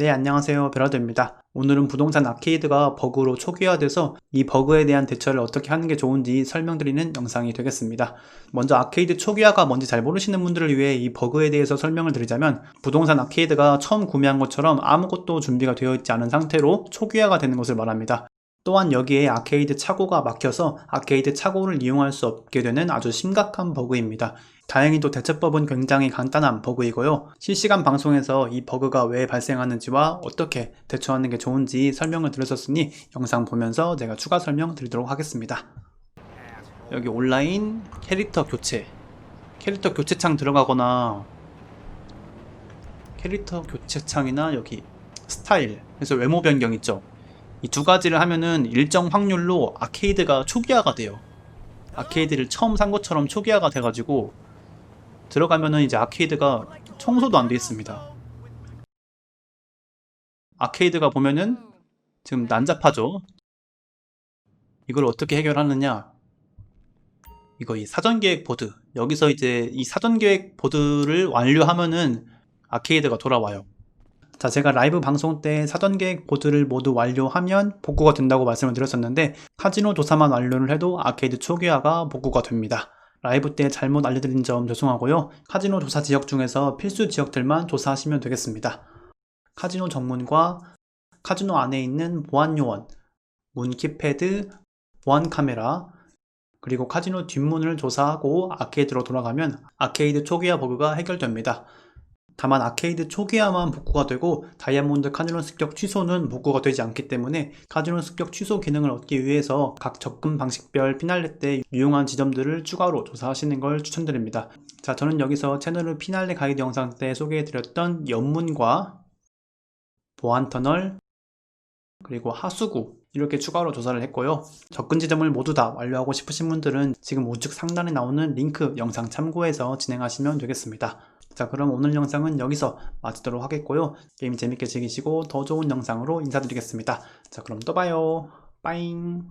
네, 안녕하세요. 베라드입니다. 오늘은 부동산 아케이드가 버그로 초기화돼서 이 버그에 대한 대처를 어떻게 하는 게 좋은지 설명드리는 영상이 되겠습니다. 먼저 아케이드 초기화가 뭔지 잘 모르시는 분들을 위해 이 버그에 대해서 설명을 드리자면 부동산 아케이드가 처음 구매한 것처럼 아무것도 준비가 되어 있지 않은 상태로 초기화가 되는 것을 말합니다. 또한 여기에 아케이드 차고가 막혀서 아케이드 차고를 이용할 수 없게 되는 아주 심각한 버그입니다. 다행히도 대처법은 굉장히 간단한 버그이고요. 실시간 방송에서 이 버그가 왜 발생하는지와 어떻게 대처하는 게 좋은지 설명을 드렸었으니 영상 보면서 제가 추가 설명 드리도록 하겠습니다. 여기 온라인 캐릭터 교체 캐릭터 교체 창 들어가거나 캐릭터 교체 창이나 여기 스타일 그래서 외모 변경 있죠 이 두 가지를 하면은 일정 확률로 아케이드가 초기화가 돼요. 아케이드를 처음 산 것처럼 초기화가 돼가지고 들어가면은 이제 아케이드가 청소도 안 돼 있습니다. 아케이드가 보면은 지금 난잡하죠? 이걸 어떻게 해결하느냐? 이거 이 사전 계획 보드. 여기서 이제 이 사전 계획 보드를 완료하면은 아케이드가 돌아와요 자 제가 라이브 방송 때 사전 계획 보드를 모두 완료하면 복구가 된다고 말씀을 드렸었는데 카지노 조사만 완료를 해도 아케이드 초기화가 복구가 됩니다. 라이브 때 잘못 알려드린 점 죄송하고요. 카지노 조사 지역 중에서 필수 지역들만 조사하시면 되겠습니다. 카지노 전문과 카지노 안에 있는 보안 요원 문 키패드, 보안 카메라, 그리고 카지노 뒷문을 조사하고 아케이드로 돌아가면 아케이드 초기화 버그가 해결됩니다. 다만 아케이드 초기화만 복구가 되고 다이아몬드 카지노 습격 취소는 복구가 되지 않기 때문에 카지노 습격 취소 기능을 얻기 위해서 각 접근 방식별 피날레 때 유용한 지점들을 추가로 조사하시는 걸 추천드립니다. 자, 저는 여기서 채널을 피날레 가이드 영상 때 소개해드렸던 연문과 보안 터널, 그리고 하수구 이렇게 추가로 조사를 했고요. 접근 지점을 모두 다 완료하고 싶으신 분들은 지금 우측 상단에 나오는 링크 영상 참고해서 진행하시면 되겠습니다. 자 그럼 오늘 영상은 여기서 마치도록 하겠고요. 게임 재밌게 즐기시고 더 좋은 영상으로 인사드리겠습니다. 자 그럼 또 봐요. 빠잉